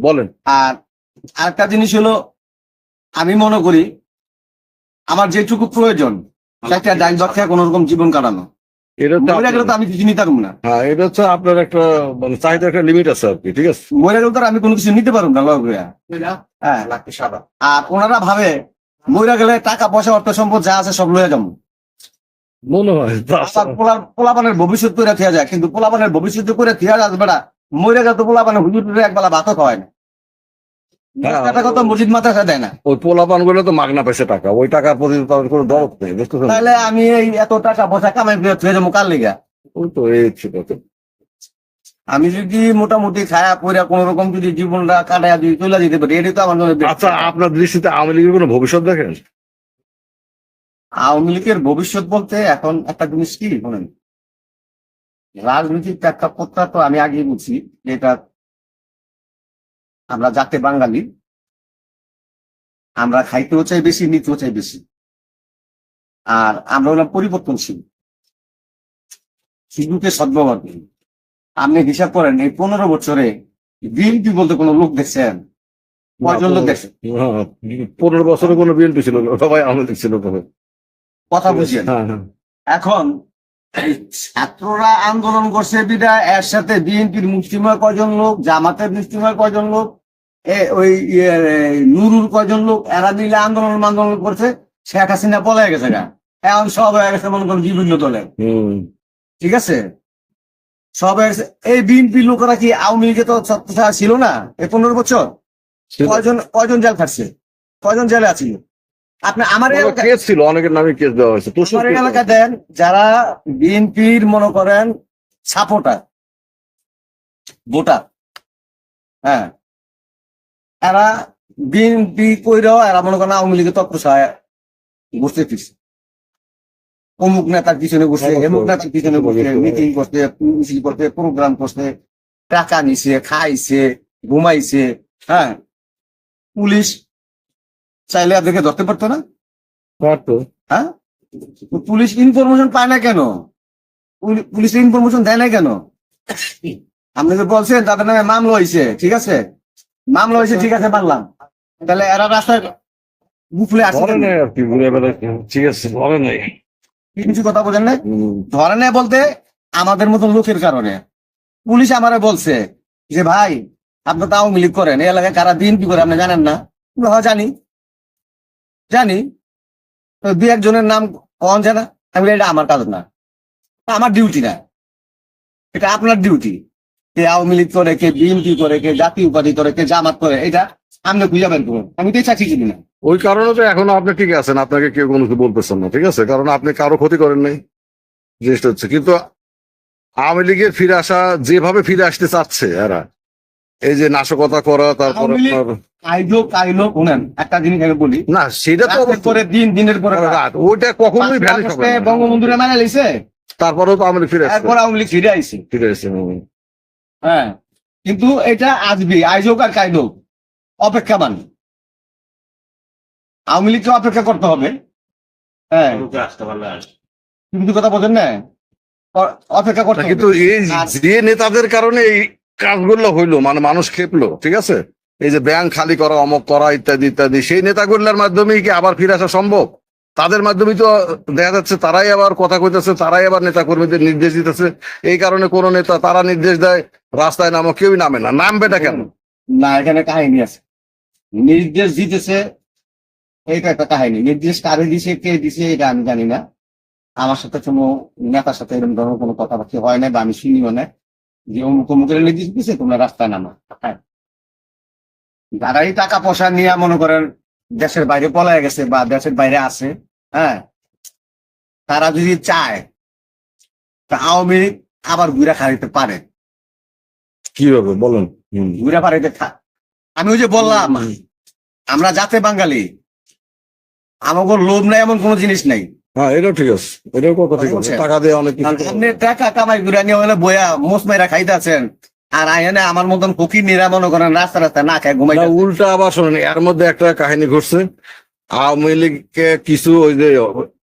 বলেন। আর আরেকটা জিনিস হলো আমি মনে করি আমার যেটুকু প্রয়োজন ডাইন দক্ষা কোন রকম জীবন কাটানো। এটা তো মরে গেলে তো আপনার- আমি কিছু নিতে পারব না। হ্যাঁ এটা হচ্ছে আপনার একটা মানে চাহিদার একটা লিমিট আছে আর কি ঠিক আছে? মরে গেলে তো আমি কোনো কিছু নিতে পারব না হ্যাঁ। আর ওনারা ভাবে মরে গেলে টাকা পয়সা অর্থ সম্পদ যা আছে সব লয়ে যাব। মনে হয় পোলাপানের ভবিষ্যৎ করে থিয়া যায় কিন্তু পোলাপানের ভবিষ্যৎ করে থিয়া যাবে বেড়া মরে গেলে তো পোলাপানের হুজুর একবেলা ভাতও খাওয়ায় না। মসজিদ দেয় না। ওই পোলাপানগুলো তো মাগনা টাকা ওই টাকার প্রতি তাদের কোনো দরদ নেই তাহলে আমি এই এত টাকা পয়সা কামাই করে যাব কার লিগা? ওই তো এই ছিল আমি যদি মোটামুটি খায়া পয়রা কোন রকম যদি জীবনটা কাটায় যদি চলে যেতে পারি এটাই তো আমার আচ্ছা আপনার দৃষ্টিতে আওয়ামী লীগের কোনো ভবিষ্যৎ দেখেন? আওয়ামী লীগের ভবিষ্যৎ বলতে এখন একটা জিনিস কি শোনেন। রাজনীতির প্রেক্ষাপটটা তো আমি আগেই বুঝছি যেটা আমরা যাতে বাঙালি আমরা খাইতেও চাই বেশি নিতেও চাই বেশি। আর আমরা হলাম পরিবর্তনশীল। সুযোগে সদ্ব্যবহার করি। আপনি হিসাব করেন এই পনেরো বছরে বিএনপি বলতে কোনো লোক দেখছেন? কয়জন লোক দেখছেন? পনেরো বছরে কোনো বিএনপি ছিল না, সবাই লীগ ছিল কথা বুঝিয়ে হ্যাঁ হ্যাঁ। এখন ছাত্ররা আন্দোলন করছে বিদায় এর সাথে বিএনপির মুষ্টিময় কয়জন লোক জামাতের মুষ্টিময় কয়জন লোক এ ওই ইয়ে, নুরুর কয়জন লোক এরা মিলে আন্দোলন আন্দোলন করছে শেখ হাসিনা পলাই গেছে গা। এখন সব হয়ে গেছে মনে করেন বিভিন্ন দলে। ঠিক আছে? সব হয়ে গেছে। এই বিএনপি লোকেরা কি আওয়ামী লীগে তো ছাত্র ছিল না? এই পনেরো বছর। কয়জন কয়জন জেল খাটছে? কয়জন জেলে আছে? আপনি আমার কেস ছিল অনেকের নামে কেস দেওয়া হয়েছে। আমার এলাকা দেন যারা বিএনপির মনে করেন সাপোর্টার ভোটার হ্যাঁ এরা বিএনপি কইরাও এরা মনে করেন আওয়ামী লীগের সহায় বসতে ফিরছে। অমুক নেতার পিছনে বসে অমুক নেতার পিছনে বসে মিটিং করতে মিছিল করতে প্রোগ্রাম করতে টাকা নিছে খাইছে ঘুমাইছে হ্যাঁ পুলিশ চাইলে আপনাকে ধরতে পারতো না? পারতো। হ্যাঁ? পুলিশ ইনফরমেশন পায় না কেন? পুলিশ ইনফরমেশন দেয় না কেন? আপনি যে বলছেন তাদের নামে মামলা হয়েছে ঠিক আছে? মামলা হয়েছে ঠিক আছে মানলাম। তাহলে এরা রাস্তায় গুফলে আসে কি ঠিক আছে ধরে নেই কিছু কথা বলেন না। ধরে বলতে আমাদের মতন লোকের কারণে। পুলিশ আমারে বলছে যে ভাই আপনি তো আওয়ামী লীগ করেন এই এলাকায় কারা বিএনপি করে আপনি জানেন না? হ্যাঁ জানি। জানি দু একজনের নাম কন জানা আমি এটা আমার কাজ না। আমার ডিউটি না। এটা আপনার ডিউটি কে আওয়ামী লীগ করে কে বিএনপি করে কে জাতীয় উপাধি করে কে জামাত করে এটা আপনি খুঁজে বের করুন। আমি তো চাকরি করি না। ওই কারণে তো এখনও আপনি ঠিক আছেন আপনাকে কেউ কোনো কিছু বলতেছেন না ঠিক আছে? কারণ আপনি কারও ক্ষতি করেন নাই জিনিসটা হচ্ছে। কিন্তু আওয়ামী লীগের ফিরে আসা যেভাবে ফিরে আসতে চাচ্ছে এরা এই যে নাশকতা করা তারপর আপনার কাইলো একটা জিনিস আমি বলি। না সেটা তো পরে দিন দিনের পরে রাত। রাত ওইটা কখনোই পাঁচটা ভ্যালিড হবে না। বঙ্গবন্ধুরে মানে লিছে তারপরেও তো আওয়ামী ফিরে আসছে আওয়ামী লীগ ফিরে আইছে। ফিরে আসছে হ্যাঁ কিন্তু এটা আসবি আইজোক আর কাইদোক অপেক্ষামান আওয়ামী লীগকে অপেক্ষা করতে হবে। হ্যাঁ। কিন্তু কথা বোঝেন না। অপেক্ষা করতে কিন্তু এই যে নেতাদের কারণে এই কাজগুলো হইল মানে মানুষ খেপলো ঠিক আছে? এই যে ব্যাংক খালি করা, অমক করা, ইত্যাদি ইত্যাদি, সেই নেতাগুলোর মাধ্যমেই কি আবার ফিরে আসা সম্ভব? তাদের মাধ্যমেই তো দেখা যাচ্ছে তারাই আবার কথা কইতেছে, তারাই আবার নেতা কর্মীদের নির্দেশ দিতেছে। এই কারণে কোন নেতা তারা নির্দেশ দেয়, রাস্তায় নামো, কেউই নামে না। নামবেটা কেন? না, এখানে কাহিনী আছে। নির্দেশ দিতেছে, এইটা একটা কাহিনী। নির্দেশ কারে দিছে, কে দিছে, এটা আমি জানি না। আমার সাথে কোনো নেতার সাথে এরকম ধরনের কোনো কথাবার্তা হয় না বা আমি শুনিও না যে অমুক অমুকের নির্দেশ দিছে তোমরা রাস্তায় নামো। হ্যাঁ। যারা এই টাকা পয়সা নিয়ে মনে করেন দেশের বাইরে পলায় গেছে বা দেশের বাইরে আছে হ্যাঁ? তারা যদি চায় তা আওয়ামী লীগ আবার ঘুরে খাইতে পারে। কীভাবে বলেন। ঘুরে ফাড়াইতে আমি ওই যে বললাম আমরা যাতে বাঙালি আমাকে লোভ নাই এমন কোনো জিনিস নাই। হ্যাঁ এটাও ঠিক আছে। এটাও কথা ঠিক আছে। টাকা দিয়ে অনেক আপনি টাকা কামাই ঘুরে নিয়ে হলে বয়া মোস মাইরা খাইতে আছেন আর আইনে আমার মতন ফকির নিরা মনে করেন রাস্তা রাস্তা না খায় ঘুমাই উল্টা আবার শোনেন এর মধ্যে একটা কাহিনী ঘটছে। আওয়ামী লীগকে কিছু ওই যে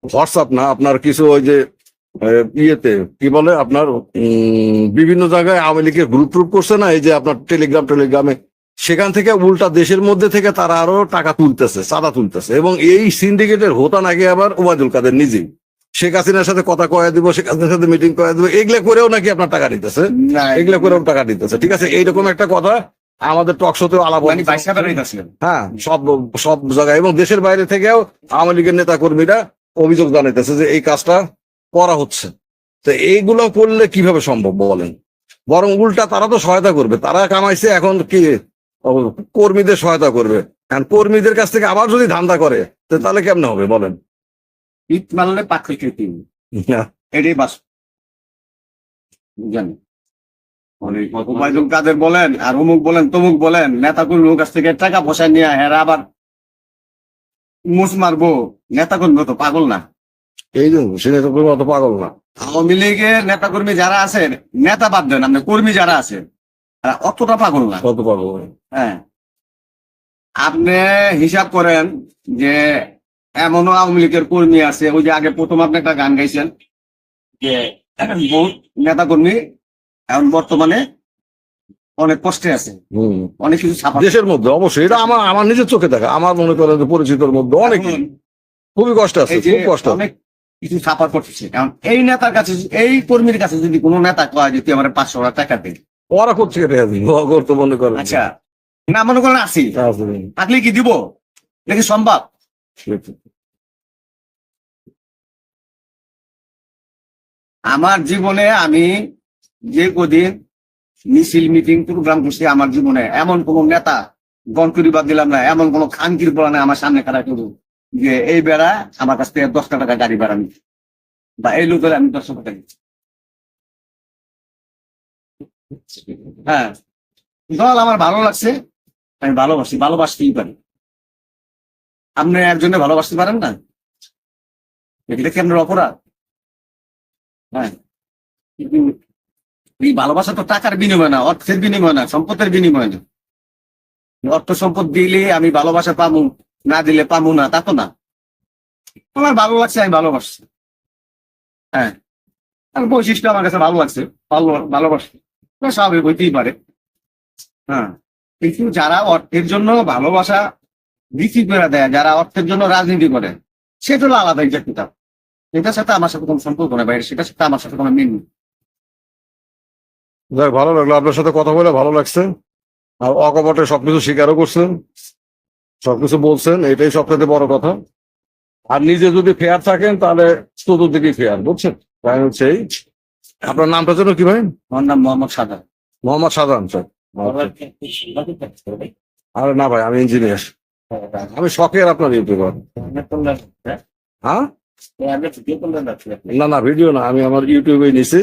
হোয়াটসঅ্যাপ না আপনার কিছু ওই যে ইয়েতে কি বলে আপনার উম, বিভিন্ন জায়গায় আওয়ামী লীগের গ্রুপ ট্রুপ করছে না এই যে আপনার টেলিগ্রাম টেলিগ্রামে সেখান থেকে উল্টা দেশের মধ্যে থেকে তারা আরও টাকা তুলতেছে চাঁদা তুলতেছে। এবং এই সিন্ডিকেটের হোতা নাকি আবার ওবায়দুল কাদের নিজেই। শেখ হাসিনার সাথে কথা কয়ে দিব শেখ হাসিনার সাথে মিটিং করে দিব এগুলো করেও নাকি আপনার টাকা দিতেছে? না এগুলা করেও টাকা দিতেছে ঠিক আছে? এইরকম একটা কথা আমাদের টক শোতেও আলাপ মানে হ্যাঁ সব সব জায়গায় এবং দেশের বাইরে থেকেও আওয়ামী লীগের নেতা কর্মীরা অভিযোগ জানাইতেছে যে এই কাজটা করা হচ্ছে। তো এইগুলো করলে কীভাবে সম্ভব বলেন? বরং উল্টা তারা তো সহায়তা করবে। তারা কামাইছে এখন কি কর্মীদের সহায়তা করবে। এখন কর্মীদের কাছ থেকে আবার যদি ধান্দা করে তাহলে কেমনে হবে বলেন? ইট মারলে পাখি এটাই বাস জানি। ওবায়দুল কাদের বলেন আর অমুক বলেন তমুক বলেন নেতা কর্মীর কাছ থেকে টাকা পয়সা নিয়ে হেরা আবার মুস মারবো। নেতা কর্মী তো পাগল না। এই যে সে নেতা কর্মী অত পাগল না। আওয়ামী লীগের নেতা কর্মী যারা আছেন নেতা বাদ দেন আপনি কর্মী যারা আছেন তারা অতটা পাগল না। কত পাগল হ্যাঁ। আপনি হিসাব করেন যে এমনও আওয়ামী লীগের কর্মী আছে ওই যে আগে প্রথম আপনি একটা গান গাইছেন যে বহুত নেতা কর্মী এখন বর্তমানে অনেক কষ্টে আছে। অনেক কিছু দেশের মধ্যে অবশ্যই এটা আমার আমার নিজের চোখে দেখা আমার মনে করেন পরিচিতর মধ্যে অনেক খুবই কষ্ট আছে খুব কষ্ট। অনেক কিছু ছাপার করতেছে। কারণ এই নেতার কাছে এই কর্মীর কাছে যদি কোনো নেতা কয় যে তুই আমার পাঁচশো টাকা দেয় ওরা করছে করতে মনে করে আচ্ছা। না মনে করেন আসি থাকলে কি দিব? নাকি সম্ভব? আমার জীবনে আমি যে কদিন মিছিল, মিটিং প্রোগ্রাম করছি আমার জীবনে এমন কোন নেতা গণকুরি বাদ দিলাম না, এমন কোন খানকির বলা না আমার সামনে খারাপ করব যে এই বেড়া আমার কাছ থেকে দশটা টাকা গাড়ি ভাড়া নিচ্ছে বা এই লোকের আমি দশটা টাকা দিচ্ছি। হ্যাঁ। দল আমার ভালো লাগছে, আমি ভালোবাসি, ভালোবাসতেই পারি। আপনি একজনে ভালোবাসতে পারেন না? এটা কি আপনার অপরাধ? হ্যাঁ। এই ভালোবাসা তো টাকার বিনিময় না, অর্থের বিনিময় না, সম্পদের বিনিময় না। অর্থ সম্পদ দিলে আমি ভালোবাসা পাবো না দিলে পাবো না, তা তো না। আমার ভালো লাগছে, আমি ভালোবাসছি। হ্যাঁ। আর বৈশিষ্ট্য আমার কাছে ভালো লাগছে, ভালো ভালোবাসছি স্বাভাবিক হইতেই পারে। হ্যাঁ। কিন্তু যারা অর্থের জন্য ভালোবাসা বিক্রি করে দেয়, যারা অর্থের জন্য রাজনীতি করে সেটা হলো আলাদা একটা কিতাব। এটার সাথে আমার সাথে কোনো সম্পর্ক নেই বাইরে সেটার সাথে আমার সাথে কোনো মিল নেই। যাক ভালো লাগল আপনার সাথে কথা বলে ভালো লাগছে। আর অকপটে সবকিছু স্বীকারও করছেন সবকিছু বলছেন এটাই সবচেয়ে বড় কথা। আর নিজে যদি ফেয়ার থাকেন তাহলে চতুর্দিকে ফেয়ার বুঝছেন? তাই হচ্ছে এই। আপনার নামটা যেন কি ভাই? আমার নাম মোহাম্মদ সাদা মোহাম্মদ সাজান স্যার। আরে না ভাই আমি ইঞ্জিনিয়ার আমি শখের আপনার ইউটিউবার। হ্যাঁ? না না ভিডিও না আমি আমার ইউটিউবে নিছি।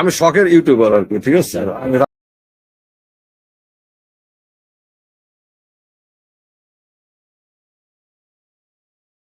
আমি শখের ইউটিউবার আর কি ঠিক আছে? আমি